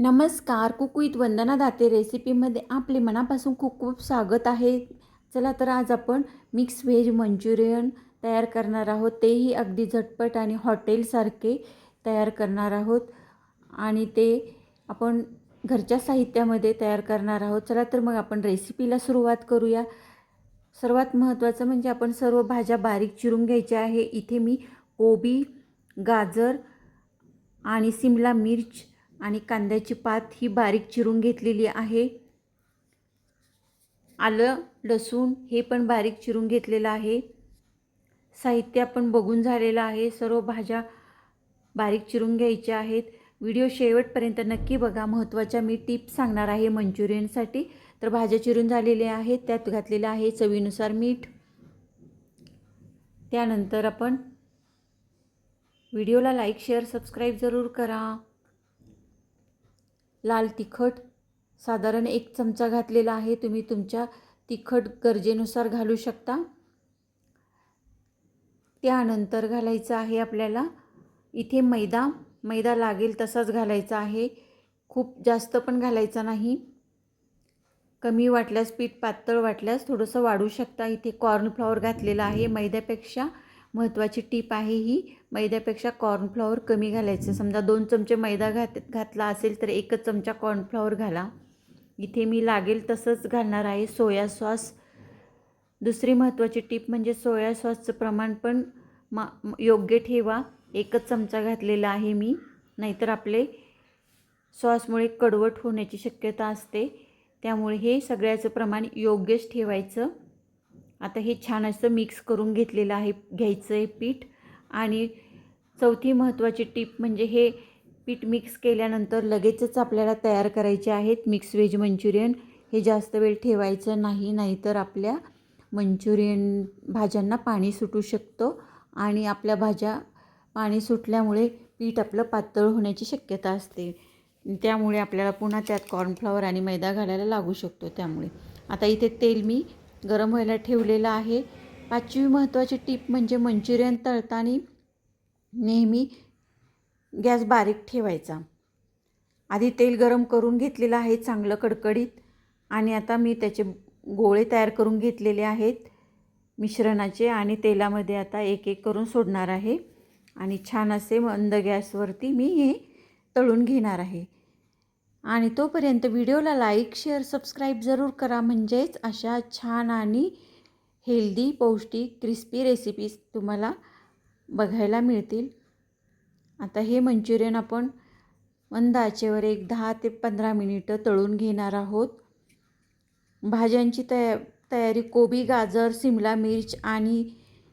नमस्कार कुकवीत वंदना दाते रेसिपीमध्ये आपले मनापासून खूप खूप स्वागत आहे. चला तर आज आपण मिक्स व्हेज मंचुरियन तयार करणार आहोत. तेही अगदी झटपट आणि हॉटेलसारखे तयार करणार आहोत. आणि ते आपण घरच्या साहित्यामध्ये तयार करणार आहोत. चला तर मग आपण रेसिपीला सुरुवात करूया. सर्वात महत्त्वाचं म्हणजे आपण सर्व भाज्या बारीक चिरून घ्यायच्या आहे. इथे मी कोबी गाजर आणि सिमला मिर्च आणि कांद्याची पात ही बारीक चिरून घेतलेली आहे. आलं लसूण हे पण बारीक चिरून घेतलेलं आहे. साहित्य आपण बघून झालेलं आहे. सर्व भाज्या बारीक चिरून घ्यायच्या आहेत. व्हिडिओ शेवटपर्यंत नक्की बघा. महत्त्वाच्या मी टिप्स सांगणार आहे मंचुरियनसाठी. तर भाज्या चिरून झालेल्या आहेत. त्यात घातलेलं आहे चवीनुसार मीठ. त्यानंतर आपण व्हिडिओला लाईक शेअर सबस्क्राईब जरूर करा. लाल तिखट. साधारण एक चमचा घातलेला आहे. तुम्ही तुमच्या तिखट गरजेनुसार घालू शकता. त्यानंतर घालायचं आहे आपल्याला इथे मैदा. मैदा लागेल तसाच घालायचा आहे. खूप जास्त पण घालायचा नाही. कमी वाटल्यास पीठ पातळ वाटल्यास थोडंसं वाढू शकता. इथे कॉर्नफ्लॉवर घातलेलं आहे. मैद्यापेक्षा महत्त्वाची टीप आहे ही. मैद्यापेक्षा कॉर्नफ्लॉवर कमी घालायचं. समजा दोन चमचे मैदा घात घातला असेल तर एकच चमचा कॉर्नफ्लॉवर घाला. इथे मी लागेल तसंच घालणार आहे सोया सॉस. दुसरी महत्त्वाची टीप म्हणजे सोया सॉसचं प्रमाण पण मा योग्य ठेवा. एकच चमचा घातलेला आहे मी. नाहीतर आपले सॉसमुळे कडवट होण्याची शक्यता असते. त्यामुळे हे सगळ्याचं प्रमाण योग्यच ठेवायचं. आता हे छान असं मिक्स करून घेतलेलं आहे घ्यायचं आहे पीठ. आणि चौथी महत्त्वाची टीप म्हणजे हे पीठ मिक्स केल्यानंतर लगेचच आपल्याला तयार करायचे आहेत. मिक्स व्हेज मंचुरियन हे जास्त वेळ ठेवायचं नाही नाहीतर आपल्या मंचुरियन भाज्यांना पाणी सुटू शकतो आणि आपल्या भाज्या पाणी सुटल्यामुळे पीठ आपलं पातळ होण्याची शक्यता असते. त्यामुळे आपल्याला पुन्हा त्यात कॉर्नफ्लॉवर आणि मैदा घालायला लागू शकतो त्यामुळे. आता इथे तेल मी गरम व्हायला ठेवलेलं आहे. पाचवी महत्त्वाची टीप म्हणजे मंचुरियन तळताना नेहमी गॅस बारीक ठेवायचा. आधी तेल गरम करून घेतलेलं आहे चांगलं कडकडीत. आणि आता मी त्याचे गोळे तयार करून घेतलेले आहेत मिश्रणाचे. आणि तेलामध्ये आता एक एक करून सोडणार आहे. आणि छान असे मंद गॅसवरती मी हे तळून घेणार आहे. आणि तोपर्यंत व्हिडिओला लाईक शेअर सबस्क्राईब जरूर करा. म्हणजेच अशा छान आणि हेल्दी पौष्टिक क्रिस्पी रेसिपीज तुम्हाला बघायला मिळतील. आता हे मंचुरियन आपण मंद आचेवर एक दहा ते पंधरा मिनिटं तळून घेणार आहोत. भाज्यांची तया तयारी कोबी गाजर सिमला मिर्च आणि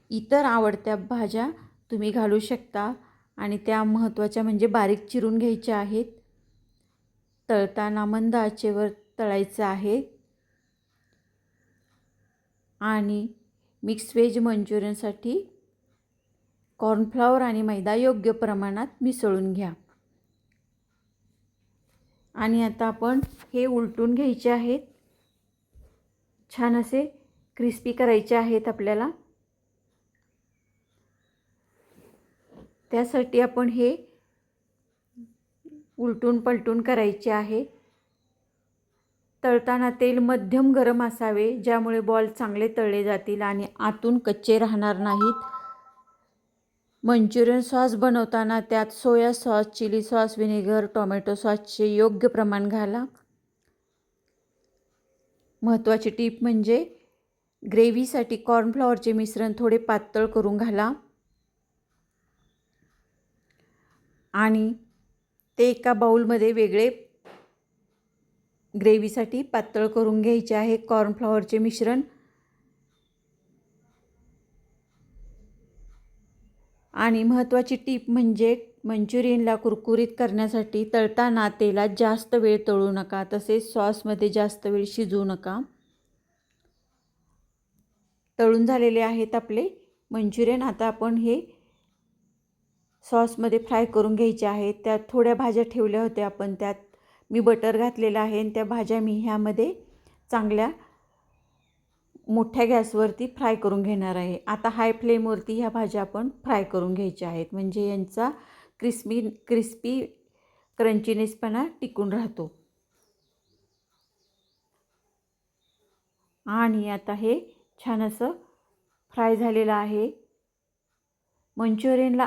इतर आवडत्या भाज्या तुम्ही घालू शकता आणि त्या महत्त्वाच्या म्हणजे बारीक चिरून घ्यायच्या आहेत. तळताना मंद आचेवर तळायचं आहे. आणि मिक्स व्हेज मंचुरियनसाठी कॉर्नफ्लॉवर आणि मैदा योग्य प्रमाणात मिसळून घ्या. आणि आता आपण हे उलटून घ्यायचे आहेत. छान असे क्रिस्पी करायचे आहेत आपल्याला. त्यासाठी आपण हे उलटून पलटून करायचे आहे. तळताना तेल मध्यम गरम असावे ज्यामुळे बॉल चांगले तळले जातील आणि आतून कच्चे राहणार नाहीत. मंचुरियन सॉस बनवताना त्यात soya sauce chilli sauce vinegar tomato सॉसचे योग्य प्रमाण घाला. महत्त्वाची टीप म्हणजे ग्रेव्हीसाठी कॉर्नफ्लॉवरचे मिश्रण थोडे पातळ करून घाला. आणि ते एका बाऊलमध्ये वेगळे ग्रेव्हीसाठी पातळ करून घ्यायचे आहे. कॉर्नफ्लॉवरचे मिश्रण. आणि महत्त्वाची टीप म्हणजे मंचुरियनला कुरकुरीत करण्यासाठी तळताना तेलात जास्त वेळ तळू नका. तसेच सॉसमध्ये जास्त वेळ शिजवू नका. तळून झालेले आहेत आपले मंचुरियन. आता आपण हे सॉसमध्ये फ्राय करून घ्यायचे आहेत त्यात थोड्या भाज्या ठेवल्या होत्या आपण. त्यात मी बटर घातलेलं आहे आणि त्या भाज्या मी ह्यामध्ये चांगल्या मोठ्या गॅसवरती फ्राय करून घेणार आहे. आता हाय फ्लेमवरती ह्या भाज्या आपण फ्राय करून घ्यायच्या आहेत. म्हणजे यांचा क्रिस्पी क्रिस्पी क्रंचीनेसपणा टिकून राहतो. आणि आता हे छान असं फ्राय झालेलं आहे. मंचुरियनला